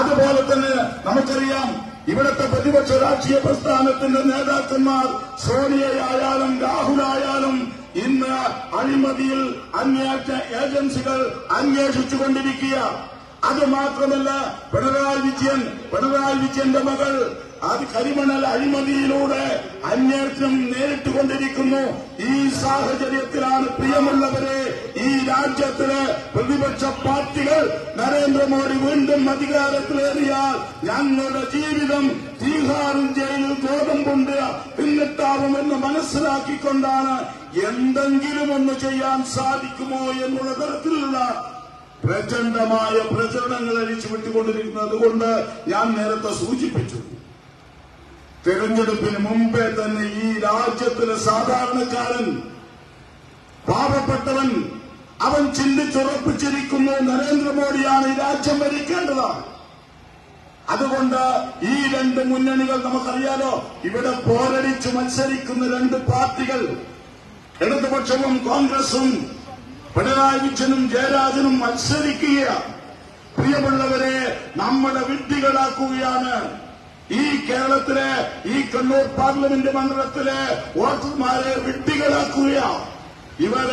അതുപോലെ തന്നെ നമുക്കറിയാം ഇവിടുത്തെ പ്രതിപക്ഷ രാഷ്ട്രീയ പ്രസ്ഥാനത്തിന്റെ നേതാക്കന്മാർ സോണിയയായാലും രാഹുലായാലും ഇന്ന് അഴിമതിയിൽ അന്വേഷണ ഏജൻസികൾ അന്വേഷിച്ചുകൊണ്ടിരിക്കുക അത് മാത്രമല്ല പിണറായി വിജയൻ പിണറായി വിജയന്റെ മകൾ അത് കരിമണൽ അഴിമതിയിലൂടെ അന്വേഷണം നേരിട്ടുകൊണ്ടിരിക്കുന്നു. ഈ സാഹചര്യത്തിലാണ് പ്രിയമുള്ളവരെ ഈ രാജ്യത്തിലെ പ്രതിപക്ഷ പാർട്ടികൾ നരേന്ദ്രമോദി വീണ്ടും അധികാരത്തിലേറിയാൽ ഞങ്ങളുടെ ജീവിതം തീഹാറും ജയിലിൽ ഗോതമ്പുണ്ട് പിന്നിട്ടാവുമെന്ന് മനസ്സിലാക്കിക്കൊണ്ടാണ് എന്തെങ്കിലും ഒന്ന് ചെയ്യാൻ സാധിക്കുമോ എന്നുള്ള തരത്തിലുള്ള പ്രചണ്ഡമായ പ്രചരണങ്ങൾ അഴിച്ചു വിട്ടുകൊണ്ടിരിക്കുന്നത് കൊണ്ട് ഞാൻ നേരത്തെ സൂചിപ്പിച്ചു. തെരഞ്ഞെടുപ്പിന് മുമ്പേ തന്നെ ഈ രാജ്യത്തിലെ സാധാരണക്കാരൻ പാവപ്പെട്ടവൻ അവൻ ചിന്തിച്ചുറപ്പിച്ചിരിക്കുന്നു നരേന്ദ്രമോദിയാണ് ഈ രാജ്യം ഭരിക്കേണ്ടത്. അതുകൊണ്ട് ഈ രണ്ട് മുന്നണികൾ നമുക്കറിയാലോ ഇവിടെ പോരടിച്ച് മത്സരിക്കുന്ന രണ്ട് പാർട്ടികൾ ഇടതുപക്ഷവും കോൺഗ്രസും പിണറായി വിജയനും ജയരാജനും മത്സരിക്കുകയാണ്. പ്രിയമുള്ളവരെ നമ്മുടെ വിഡ്ഢികളാക്കുകയാണ്. ഈ കേരളത്തിലെ ഈ കണ്ണൂർ പാർലമെന്റ് മണ്ഡലത്തിലെ വോട്ടർമാരെ വിഡ്ഢികളാക്കുകയാണ്. ഇവർ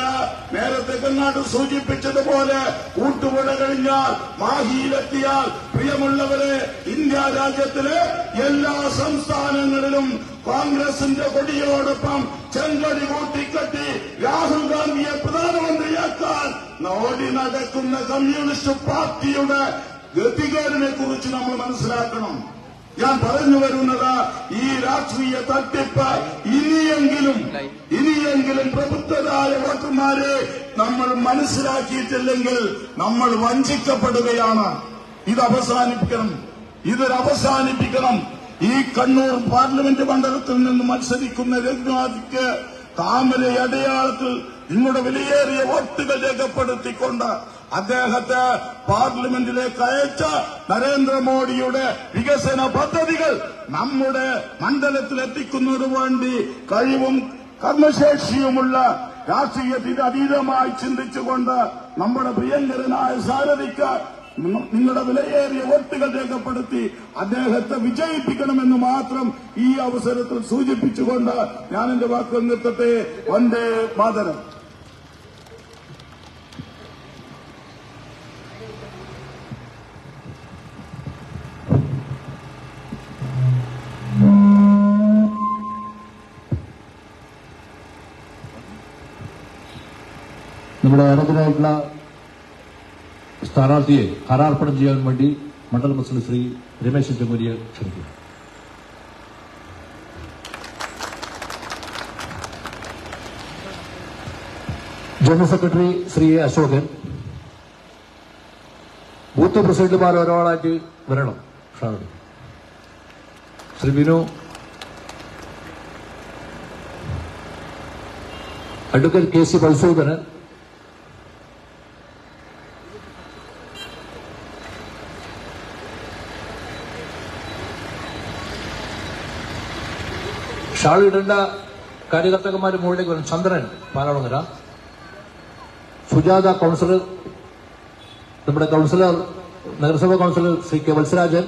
നേരത്തെ കണ്ണാട് സൂചിപ്പിച്ചതുപോലെ കൂട്ടുപുഴ കഴിഞ്ഞാൽ മാഹിയിലെത്തിയാൽ പ്രിയമുള്ളവരെ ഇന്ത്യ രാജ്യത്തിലെ എല്ലാ സംസ്ഥാനങ്ങളിലും കോൺഗ്രസിന്റെ കൊടിയോടൊപ്പം ചെങ്കടി കൂട്ടിക്കെട്ടി രാഹുൽ ഗാന്ധിയെ പ്രധാനമന്ത്രിയാക്കാൻ നോടി നടക്കുന്ന കമ്മ്യൂണിസ്റ്റ് പാർട്ടിയുടെ ഗതികേടിനെ കുറിച്ച് നമ്മൾ മനസ്സിലാക്കണം. ഞാൻ പറഞ്ഞു വരുന്നത് ഈ രാഷ്ട്രീയ തട്ടിപ്പ് ഇനിയെങ്കിലും ഇനിയെങ്കിലും വോട്ടർമാരെ നമ്മൾ മനസ്സിലാക്കിയിട്ടില്ലെങ്കിൽ നമ്മൾ വഞ്ചിക്കപ്പെടുകയാണ്. ഇത് അവസാനിപ്പിക്കണം. ഇതൊരു അവസാനിപ്പിക്കണം. ഈ കണ്ണൂർ പാർലമെന്റ് മണ്ഡലത്തിൽ നിന്ന് മത്സരിക്കുന്ന രഘുനാഥിക്ക് താമര അടയാളത്തിൽ നിങ്ങളുടെ വിലയേറിയ വോട്ടുകൾ രേഖപ്പെടുത്തിക്കൊണ്ട് അദ്ദേഹത്തെ പാർലമെന്റിലേക്ക് അയച്ച നരേന്ദ്രമോദിയുടെ വികസന പദ്ധതികൾ നമ്മുടെ മണ്ഡലത്തിൽ എത്തിക്കുന്നതിനു വേണ്ടി കഴിവും കർമ്മശേഷിയുമുള്ള രാഷ്ട്രീയത്തിന് അതീതമായി ചിന്തിച്ചുകൊണ്ട് നമ്മുടെ പ്രിയങ്കരനായ സാരഥിക്ക് നിങ്ങളുടെ വിലയേറിയ വോട്ടുകൾ രേഖപ്പെടുത്തി അദ്ദേഹത്തെ വിജയിപ്പിക്കണമെന്ന് മാത്രം ഈ അവസരത്തിൽ സൂചിപ്പിച്ചുകൊണ്ട് ഞാൻ എന്റെ വാക്കുകൾ നിർത്തട്ടെ. വന്ദേ മാതരം. നമ്മുടെ ആരാധനായിട്ടുള്ള സ്ഥാനാർത്ഥിയെ ഹാരാർപ്പണം ചെയ്യാൻ വേണ്ടി മണ്ഡലം പ്രസിഡന്റ് ശ്രീ രമേശ് ചെമ്മരിയെ ക്ഷണിക്കുന്നു. General secretary Shri Ashokan booth പ്രസിഡന്റുമാർ ഒരാളായിട്ട് വരണം Shahrukh Shri Vinu advocate K C Madhusudanan shawl ഇടേണ്ട. കാര്യകർത്താക്കന്മാർ മുകളിലേക്ക് വരും. ചന്ദ്രൻ പാലാളങ്ങര സുജാത കൗൺസിലർ നമ്മുടെ കൗൺസിലർ നഗരസഭാ കൗൺസിലർ ശ്രീ കെ വത്സരാജൻ.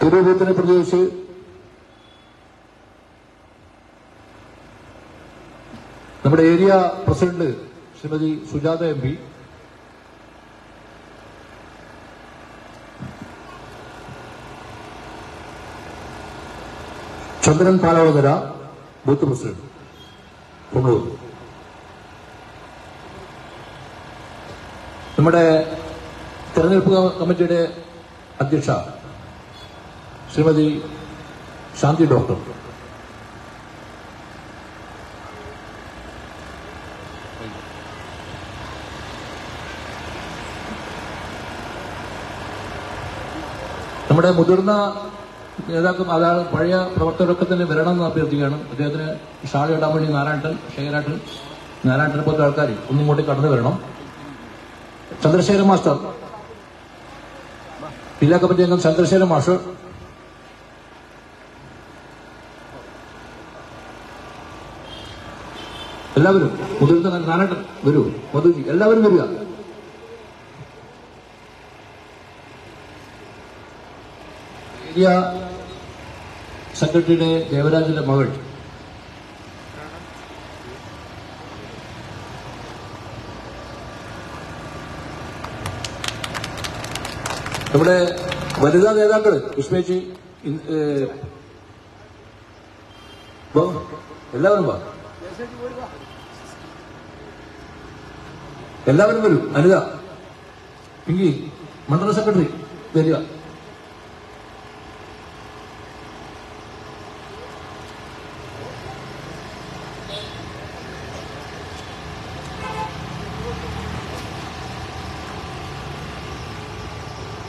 തിരുവൂത്തിനെ പ്രതികരിച്ച് നമ്മുടെ area president Shrimati Sujatha M P. Chandran Palavakara booth president. Kondur നമ്മുടെ തെരഞ്ഞെടുപ്പ് കമ്മിറ്റിയുടെ അധ്യക്ഷ ശ്രീമതി ശാന്തി ഡോക്ടർ. നമ്മുടെ മുതിർന്ന നേതാക്കൾ അതാണ് പഴയ പ്രവർത്തകരൊക്കെ തന്നെ വരണം എന്ന് അഭ്യർത്ഥിക്കുകയാണ്. അദ്ദേഹത്തിന് ഷാൾ ഇടാൻ വേണ്ടി നാരായണൻ ശേഖരാട്ടൻ നാരായണനെ പോലത്തെ ആൾക്കാർ ഒന്നും കൂടി കടന്നു വരണം. ചന്ദ്രശേഖരൻ മാസ്റ്റർ. ജില്ലാ കമ്മിറ്റി അംഗം ചന്ദ്രശേഖരൻ മാസ്റ്റർ. എല്ലാവരും മുതിർന്ന നാരായണൻ വരൂ മധുജി എല്ലാവരും വരിക. ഏരിയ സെക്രട്ടറിയുടെ ദേവരാജിന്റെ മകൾ. നമ്മുടെ വനിതാ നേതാക്കൾ വിസ്മയിച്ച് എല്ലാവരും വാ. എല്ലാവരും വരും. അനിത പിങ്കി മണ്ഡല സെക്രട്ടറി വരിക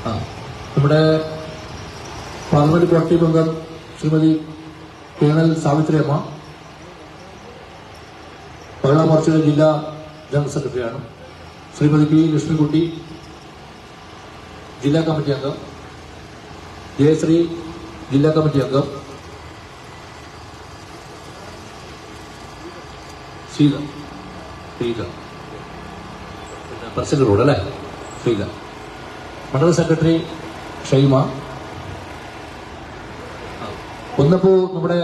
ആ നമ്മുടെ പാർലമെന്റ് പാർട്ടി അംഗം ശ്രീമതി കേണൽ സാവിത്രിയമ്മ മഹിളാ മോർച്ചയുടെ ജില്ലാ ജനറൽ സെക്രട്ടറിയാണ് ശ്രീമതി പി ലക്ഷ്മിക്കുട്ടി ജില്ലാ കമ്മിറ്റി അംഗം ജയശ്രീ ജില്ലാ കമ്മിറ്റി അംഗം ശ്രീല ശ്രീല. പ്രസിഡന്റ് റോഡ് അല്ലേ? ശ്രീല. മണ്ഡല സെക്രട്ടറി ഷൈമ. ഒന്നപ്പോ നമ്മുടെ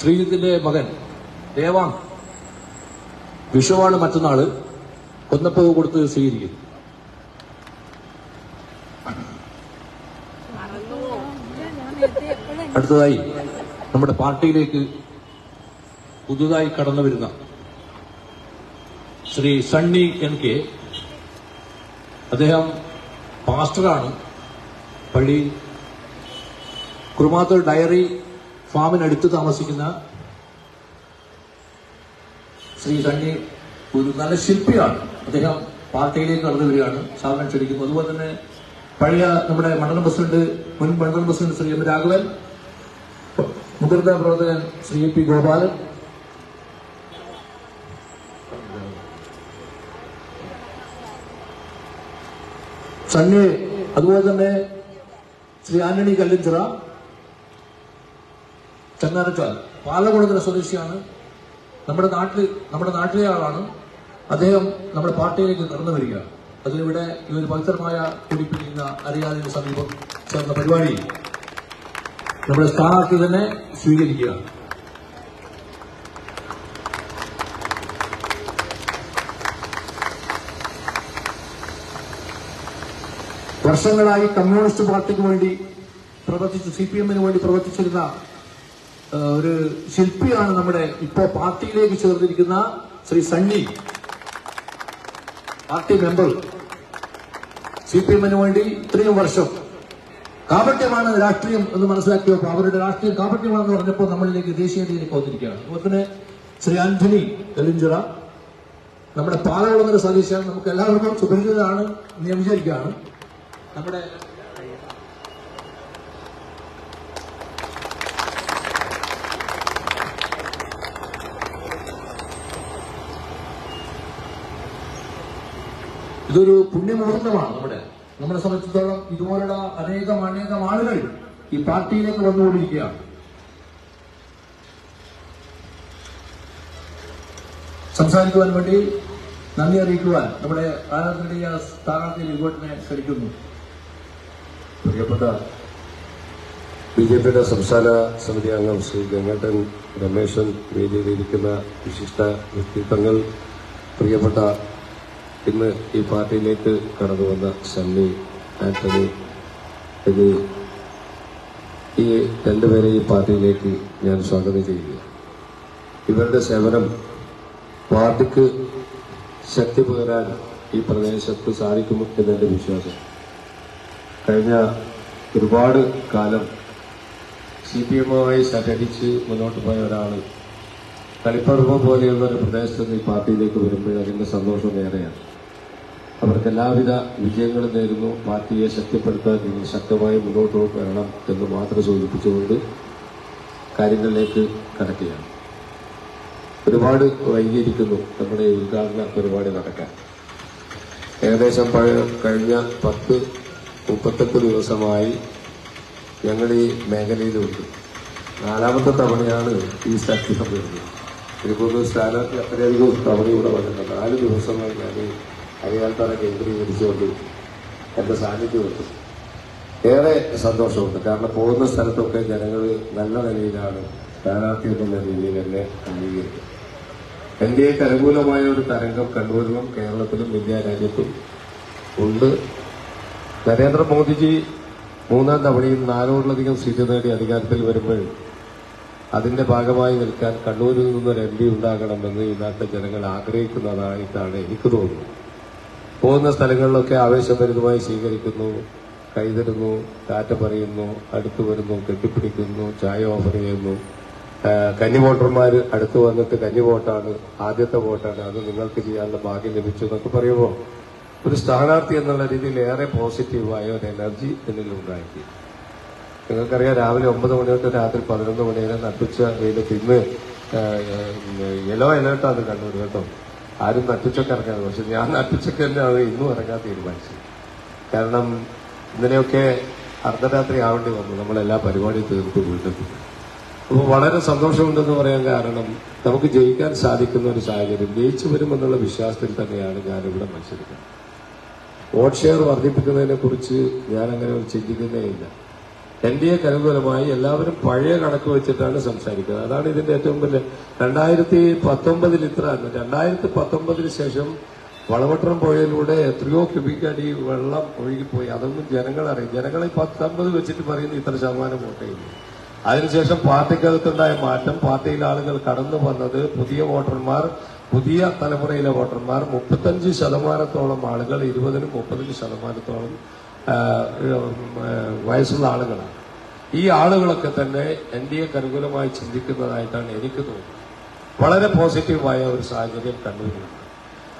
ശ്രീജിത്തിന്റെ മകൻ ദേവാങ് വിഷുവാണ് മറ്റന്നാൾ കൊന്നപ്പൂ കൊടുത്ത് സ്വീകരിക്കും. അടുത്തതായി നമ്മുടെ പാർട്ടിയിലേക്ക് പുതുതായി കടന്നു വരുന്ന ശ്രീ സണ്ണി എൻ കെ. അദ്ദേഹം പാസ്റ്ററാണ്. പള്ളി കുറുമാത്തൂർ ഡയറി ഫാമിനടുത്ത് താമസിക്കുന്ന ശ്രീ സണ്ണി ഒരു നല്ല ശില്പിയാണ്. അദ്ദേഹം പാർട്ടിയിലേക്ക് കടന്നു വരികയാണ്. സാധനം ക്ഷണിക്കുന്നു. അതുപോലെ തന്നെ പഴയ നമ്മുടെ മണ്ഡലം പ്രസിഡന്റ് മുൻ മണ്ഡലം പ്രസിഡന്റ് ശ്രീ എം രാഘവൻ മുതിർന്ന പ്രവർത്തകൻ ശ്രീ പി ഗോപാലൻ സണ്ണി അതുപോലെ തന്നെ ശ്രീ ആന്റണി കല്ലിഞ്ചിറ ചങ്ങാനക്കാൽ പാലക്കുളത്തിലെ സ്വദേശിയാണ്. നമ്മുടെ നാട്ടിൽ നമ്മുടെ നാട്ടിലെ ആളാണ്. അദ്ദേഹം നമ്മുടെ പാർട്ടിയിലേക്ക് നടന്നു വരിക അതിനിവിടെ ഈ ഒരു ഭക്തരമായ കുടിപ്പിടിക്കുന്ന അറിയാതിന് സമീപം ചേർന്ന പരിപാടി. നമ്മുടെ സ്ഥാനാർത്ഥി തന്നെ സ്വീകരിക്കുക വർഷങ്ങളായി കമ്മ്യൂണിസ്റ്റ് പാർട്ടിക്ക് വേണ്ടി പ്രവർത്തിച്ചു സി പി എമ്മിന് വേണ്ടി പ്രവർത്തിച്ചിരുന്ന ഒരു ശില്പിയാണ് നമ്മുടെ ഇപ്പോ പാർട്ടിയിലേക്ക് ചേർന്നിരിക്കുന്ന Shri Sunny. Party member. C P എമ്മിന് വേണ്ടി ഇത്രയും വർഷം കാപട്യമാണ് രാഷ്ട്രീയം എന്ന് മനസ്സിലാക്കിയപ്പോൾ അവരുടെ രാഷ്ട്രീയം കാപട്യമാണെന്ന് പറഞ്ഞപ്പോൾ നമ്മളിലേക്ക് ദേശീയതയിലേക്ക് വന്നിരിക്കുകയാണ്. അതുപോലെ തന്നെ ശ്രീ ആന്റണി എലിഞ്ചിറ നമ്മുടെ പാലകുളങ്ങര സ്വദേശിയാണ്. നമുക്ക് എല്ലാവർക്കും സുപരിചിതരാണ് എന്ന് ഞാൻ വിചാരിക്കുകയാണ്. നമ്മുടെ ഇതൊരു പുണ്യമുഹൂർത്തമാണ് നമ്മുടെ. നമ്മളെ സംബന്ധിച്ചിടത്തോളം ഇതുപോലുള്ള അനേകം അനേകം ആളുകൾ ഈ പാർട്ടിയിലേക്ക് വന്നുകൊണ്ടിരിക്കുകയാണ്. സംസാരിക്കുവാൻ വേണ്ടി നന്ദി അറിയിക്കുവാൻ നമ്മുടെ ആരാധനീയ സ്ഥാനാർത്ഥി ലിഗോട്ടിനെ ക്ഷണിക്കുന്നു. പ്രിയപ്പെട്ട ബി ജെ പിയുടെ സംസ്ഥാന സമിതി അംഗം ശ്രീ ഗംഗട്ടൻ രമേശൻ വേദിയിലിരിക്കുന്ന വിശിഷ്ട വ്യക്തിത്വങ്ങൾ പ്രിയപ്പെട്ട ഇന്ന് ഈ പാർട്ടിയിലേക്ക് കടന്നു വന്ന സണ്ണി ആന്റണി എന്നീ ഈ രണ്ടുപേരെ ഈ പാർട്ടിയിലേക്ക് ഞാൻ സ്വാഗതം ചെയ്യുക ഇവരുടെ സേവനം പാർട്ടിക്ക് ശക്തി പകരാൻ ഈ പ്രദേശത്ത് സാധിക്കും എന്നെന്റെ വിശ്വാസം. കഴിഞ്ഞ ഒരുപാട് കാലം സി പി എമ്മുമായി സഹകരിച്ച് മുന്നോട്ട് പോയ ഒരാൾ കളിപ്പറമ്പ് പോലെയുള്ള ഒരു പ്രദേശത്ത് നിന്ന് ഈ പാർട്ടിയിലേക്ക് വരുമ്പോൾ അതിന്റെ സന്തോഷം ഏറെയാണ്. അവർക്ക് എല്ലാവിധ വിജയങ്ങളും നേരുന്നു. പാർട്ടിയെ ശക്തിപ്പെടുത്താൻ നിങ്ങൾ ശക്തമായി മുന്നോട്ട് വരണം എന്ന് മാത്രം സൂചിപ്പിച്ചുകൊണ്ട് കാര്യങ്ങളിലേക്ക് കടക്കുകയാണ്. ഒരുപാട് വൈകിയിരിക്കുന്നു. നമ്മുടെ ഉദ്ഘാടന പരിപാടി നടക്കാൻ. ഏകദേശം കഴിഞ്ഞ പത്ത് മുപ്പത്തെട്ട് ദിവസമായി ഞങ്ങൾ ഈ മേഖലയിലുണ്ട്. നാലാമത്തെ തവണയാണ് ഈ സത്യം വരുന്നത് തിരുപ്പൂർ സ്ഥാനാർത്ഥി അത്രയധികം തവണ ഇവിടെ വന്നിട്ടുണ്ട്. നാല് ദിവസമായി ഞാൻ അരിയാൽത്തറ കേന്ദ്രീകരിച്ചുകൊണ്ട് എന്റെ സാന്നിധ്യം എത്തും ഏറെ സന്തോഷമുണ്ട്. കാരണം പോകുന്ന സ്ഥലത്തൊക്കെ ജനങ്ങൾ നല്ല നിലയിലാണ്. സ്ഥാനാർത്ഥി എന്നുള്ള രീതിയിൽ എന്നെ അംഗീകരിക്കുന്നത് എൻ ഡി എക്ക് അനുകൂലമായ ഒരു തരംഗം കണ്ണൂരിലും കേരളത്തിലും ഇന്ത്യ രാജ്യത്തും ഉണ്ട്. നരേന്ദ്രമോദിജി മൂന്നാം തവണയും നാനൂറിലധികം സീറ്റ് നേടി അധികാരത്തിൽ വരുമ്പോൾ അതിന്റെ ഭാഗമായി നിൽക്കാൻ കണ്ണൂരിൽ നിന്നൊരു എം പി ഉണ്ടാകണമെന്ന് ഈ നാട്ടിലെ ജനങ്ങൾ ആഗ്രഹിക്കുന്നതായിട്ടാണ് എനിക്ക് തോന്നുന്നത്. പോകുന്ന സ്ഥലങ്ങളിലൊക്കെ ആവേശഭരിതമായി സ്വീകരിക്കുന്നു കൈതരുന്നു കാറ്റ പറയുന്നു അടുത്തു വരുന്നു കെട്ടിപ്പിടിക്കുന്നു ചായ ഓഫർ ചെയ്യുന്നു. കന്നി വോട്ടർമാർ അടുത്ത് വന്നിട്ട് കന്നി വോട്ടാണ് ആദ്യത്തെ വോട്ടാണ് അത് നിങ്ങൾക്ക് ചെയ്യാനുള്ള ഭാഗ്യം ലഭിച്ചു എന്നൊക്കെ പറയുമ്പോൾ ഒരു സ്ഥാനാർത്ഥി എന്നുള്ള രീതിയിൽ ഏറെ പോസിറ്റീവായ ഒരു എനർജി എന്നിൽ ഉണ്ടാക്കി. നിങ്ങൾക്കറിയാം രാവിലെ ഒമ്പത് മണി തൊട്ട് രാത്രി പതിനൊന്ന് മണി വരെ നട്ടുച്ച വെയിലത്ത് ഇന്ന് യെലോ അലേർട്ടാണ് കണ്ണൂർ കേട്ടോ. ആരും നട്ടുച്ചക്ക് ഇറങ്ങാതെ പക്ഷെ ഞാൻ നട്ടുച്ചക്ക് തന്നെ അത് ഇന്നും ഇറങ്ങാൻ തീരുമാനിച്ചു. കാരണം ഇന്നലെയൊക്കെ അർദ്ധരാത്രി ആവേണ്ടി വന്നു. നമ്മളെല്ലാ പരിപാടിയും തീർത്ത് വീണ്ടും. അപ്പോൾ വളരെ സന്തോഷമുണ്ടെന്ന് പറയാൻ കാരണം നമുക്ക് ജയിക്കാൻ സാധിക്കുന്ന ഒരു സാഹചര്യം ജയിച്ചു വരുമെന്നുള്ള വിശ്വാസത്തിൽ തന്നെയാണ് ഞാനിവിടെ മത്സരിക്കുന്നത്. വോട്ട് ഷെയർ വർദ്ധിപ്പിക്കുന്നതിനെ കുറിച്ച് ഞാൻ അങ്ങനെ ചിന്തിക്കുന്നേ ഇല്ല. എൻ ഡി എക്ക് അനുകൂലമായി എല്ലാവരും പഴയ കണക്ക് വെച്ചിട്ടാണ് സംസാരിക്കുന്നത്. അതാണ് ഇതിന്റെ ഏറ്റവും വലിയ രണ്ടായിരത്തി പത്തൊമ്പതിൽ ഇത്ര രണ്ടായിരത്തി പത്തൊമ്പതിന് ശേഷം വളവട്ടം പുഴയിലൂടെ എത്രയോ ക്യൂബിക് അടി വെള്ളം ഒഴുകിപ്പോയി. അതൊന്നും ജനങ്ങൾ അറിയും ജനങ്ങളെ പത്തൊമ്പത് വെച്ചിട്ട് പറയുന്നു ഇത്ര ശതമാനം വോട്ട് ചെയ്യുന്നു അതിനുശേഷം പാർട്ടിക്കകത്തുണ്ടായ മാറ്റം പാർട്ടിയിലെ ആളുകൾ കടന്നു വന്നത് പുതിയ വോട്ടർമാർ പുതിയ തലമുറയിലെ വോട്ടർമാർ മുപ്പത്തഞ്ച് ശതമാനത്തോളം ആളുകൾ ഇരുപതിനും മുപ്പതിനും ശതമാനത്തോളം വയസ്സുള്ള ആളുകളാണ്. ഈ ആളുകളൊക്കെ തന്നെ എൻ ഡി എക്ക് അനുകൂലമായി ചിന്തിക്കുന്നതായിട്ടാണ് എനിക്ക് തോന്നുന്നത്. വളരെ പോസിറ്റീവായ ഒരു സാഹചര്യം കണ്ണൂരിലുണ്ട്.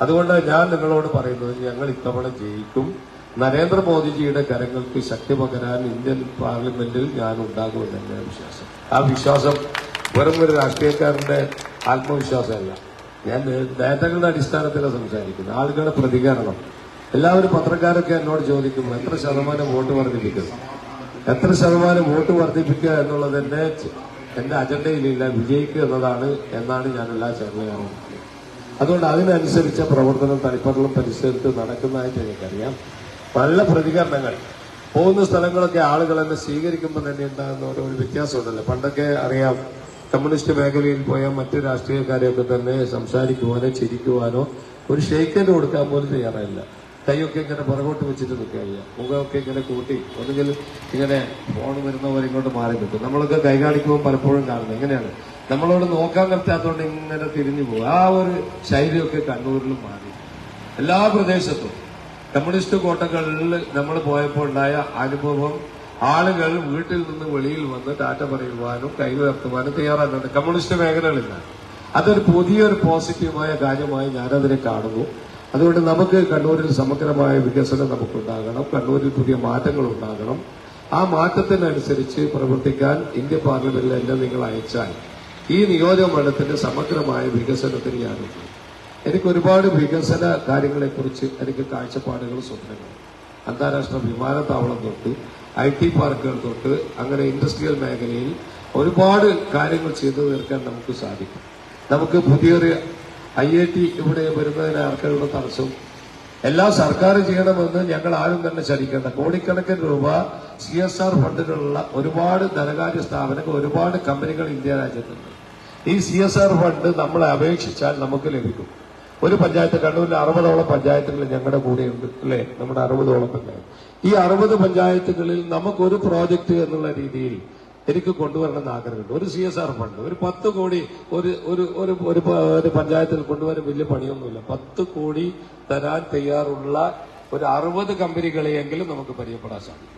അതുകൊണ്ട് ഞാൻ നിങ്ങളോട് പറയുന്നത് ഞങ്ങൾ ഇത്തവണ ജയിക്കും. നരേന്ദ്രമോദിജിയുടെ കരങ്ങൾക്ക് ശക്തി പകരാൻ ഇന്ത്യൻ പാർലമെന്റിൽ ഞാൻ ഉണ്ടാകുമെന്ന് തന്നെയാണ് വിശ്വാസം. ആ വിശ്വാസം വെറും ഒരു രാഷ്ട്രീയക്കാരന്റെ ആത്മവിശ്വാസമല്ല. ഞാൻ ഡാറ്റകളുടെ അടിസ്ഥാനത്തിലാണ് സംസാരിക്കുന്നത്. ആളുകളുടെ പ്രതികരണം. എല്ലാവരും പത്രക്കാരൊക്കെ എന്നോട് ചോദിക്കും എത്ര ശതമാനം വോട്ട് വർദ്ധിപ്പിക്കും എത്ര ശതമാനം വോട്ട് വർദ്ധിപ്പിക്കുക എന്നുള്ളത് എന്റെ എന്റെ അജണ്ടയിലില്ല. വിജയിക്കുക എന്നതാണ് എന്നാണ് ഞാൻ എല്ലാ ചർച്ചകളും അതുകൊണ്ട് അതിനനുസരിച്ച പ്രവർത്തനം തളിപ്പറലും പരിസരത്ത് നടക്കുന്നതായിട്ട് എനിക്കറിയാം. നല്ല പ്രതികരണങ്ങൾ. പോകുന്ന സ്ഥലങ്ങളൊക്കെ ആളുകൾ എന്നെ സ്വീകരിക്കുമ്പോൾ തന്നെ ഉണ്ടാകുന്ന ഓരോ വ്യത്യാസമുണ്ടല്ലോ. പണ്ടൊക്കെ അറിയാം കമ്മ്യൂണിസ്റ്റ് മേഖലയിൽ പോയ മറ്റു രാഷ്ട്രീയക്കാരെയൊക്കെ തന്നെ സംസാരിക്കുവാനോ ചിരിക്കുവാനോ ഒരു ഷെയ്ക്കന്റെ കൊടുക്കാൻ പോലും തയ്യാറായില്ല. കൈയൊക്കെ ഇങ്ങനെ പുറകോട്ട് വെച്ചിട്ട് നിൽക്കുകയില്ല മുഖമൊക്കെ ഇങ്ങനെ കൂട്ടി ഒന്നുകിൽ ഇങ്ങനെ ഫോൺ വരുന്നവർ ഇങ്ങോട്ട് മാറി നിൽക്കും. നമ്മളൊക്കെ കൈ കാണിക്കുമ്പോൾ പലപ്പോഴും കാണുന്നത് എങ്ങനെയാണ്? നമ്മളോട് നോക്കാൻ നിർത്താത്തതുകൊണ്ട് ഇങ്ങനെ തിരിഞ്ഞു പോകും. ആ ഒരു ശൈലിയൊക്കെ കണ്ണൂരിലും മാറി. എല്ലാ പ്രദേശത്തും കമ്മ്യൂണിസ്റ്റ് കോട്ടകളിൽ നമ്മൾ പോയപ്പോൾ ഉണ്ടായ അനുഭവം ആളുകൾ വീട്ടിൽ നിന്ന് വെളിയിൽ വന്ന് ടാറ്റ പറയുവാനും കൈ ഉയർത്തുവാനും തയ്യാറാകുന്നുണ്ട് കമ്മ്യൂണിസ്റ്റ് മേഖലകളില്ല. അതൊരു പുതിയൊരു പോസിറ്റീവായ കാര്യമായി ഞാനതിനെ കാണുന്നു. അതുകൊണ്ട് നമുക്ക് കണ്ണൂരിൽ സമഗ്രമായ വികസനം നമുക്കുണ്ടാകണം. കണ്ണൂരിൽ പുതിയ മാറ്റങ്ങൾ ഉണ്ടാകണം. ആ മാറ്റത്തിനനുസരിച്ച് പ്രവർത്തിക്കാൻ ഇന്ത്യ പാർലമെന്റിൽ എന്നെ നിങ്ങൾ അയച്ചാൽ ഈ നിയോജക മണ്ഡലത്തിന്റെ സമഗ്രമായ വികസനത്തിന് ഞാനുണ്ട് എനിക്ക് ഒരുപാട് വികസന കാര്യങ്ങളെക്കുറിച്ച് എനിക്ക് കാഴ്ചപ്പാടുകൾ സ്വപ്നങ്ങൾ അന്താരാഷ്ട്ര വിമാനത്താവളം തൊട്ട് ഐ ടി പാർക്കുകൾ തൊട്ട് അങ്ങനെ ഇൻഡസ്ട്രിയൽ മേഖലയിൽ ഒരുപാട് കാര്യങ്ങൾ ചെയ്തു തീർക്കാൻ നമുക്ക് സാധിക്കും. നമുക്ക് പുതിയൊരു ഐ ഐ ടി ഇവിടെ വരുന്നതിന് ആർക്കുള്ള തടസ്സം. എല്ലാ സർക്കാർ ചെയ്യണമെന്ന് ഞങ്ങൾ ആരും തന്നെ ശരിക്കേണ്ട കോടിക്കണക്കിന് രൂപ സി എസ് ആർ ഫണ്ടിലുള്ള ഒരുപാട് ധനകാര്യ സ്ഥാപനങ്ങൾ ഒരുപാട് കമ്പനികൾ ഇന്ത്യ രാജ്യത്തുണ്ട്. ഈ സി എസ് ആർ ഫണ്ട് നമ്മളെ അപേക്ഷിച്ചാൽ നമുക്ക് ലഭിക്കും. ഒരു പഞ്ചായത്ത് കണ്ണൂരിൽ അറുപതോളം പഞ്ചായത്തുകൾ ഞങ്ങളുടെ കൂടെയുണ്ട് അല്ലേ? നമ്മുടെ അറുപതോളം പഞ്ചായത്ത്. ഈ അറുപത് പഞ്ചായത്തുകളിൽ നമുക്കൊരു പ്രോജക്റ്റ് എന്നുള്ള രീതിയിൽ എനിക്ക് കൊണ്ടുവരണമെന്ന് ആഗ്രഹമുണ്ട്. ഒരു സി എസ് ആർ ഫണ്ട് ഒരു പത്ത് കോടി ഒരു ഒരു ഒരു ഒരു പഞ്ചായത്തിൽ കൊണ്ടുവരാൻ വലിയ പണിയൊന്നുമില്ല. പത്ത് കോടി തരാൻ തയ്യാറുള്ള ഒരു അറുപത് കമ്പനികളെയെങ്കിലും നമുക്ക് പരിചയപ്പെടാൻ സാധിക്കും.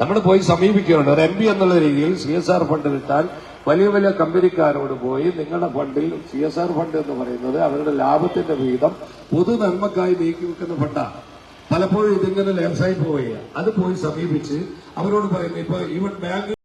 നമ്മൾ പോയി സമീപിക്കുകയാണ് ഒരു എം എന്നുള്ള രീതിയിൽ സി എസ് ആർ ഫണ്ട് കിട്ടാൻ വലിയ വലിയ കമ്പനിക്കാരോട് പോയി നിങ്ങളുടെ ഫണ്ടിൽ സി എസ് ആർ ഫണ്ട് എന്ന് പറയുന്നത് അവരുടെ ലാഭത്തിന്റെ വിഹിതം പൊതുനന്മക്കായി നീക്കി വെക്കുന്ന ഫണ്ടാണ്. പലപ്പോഴും ഇതിങ്ങനെ ലേസായി പോവുകയാണ്. അത് പോയി സമീപിച്ച് അവരോട് പറയുന്നത് ഇപ്പൊ ഈവൻ ബാങ്ക്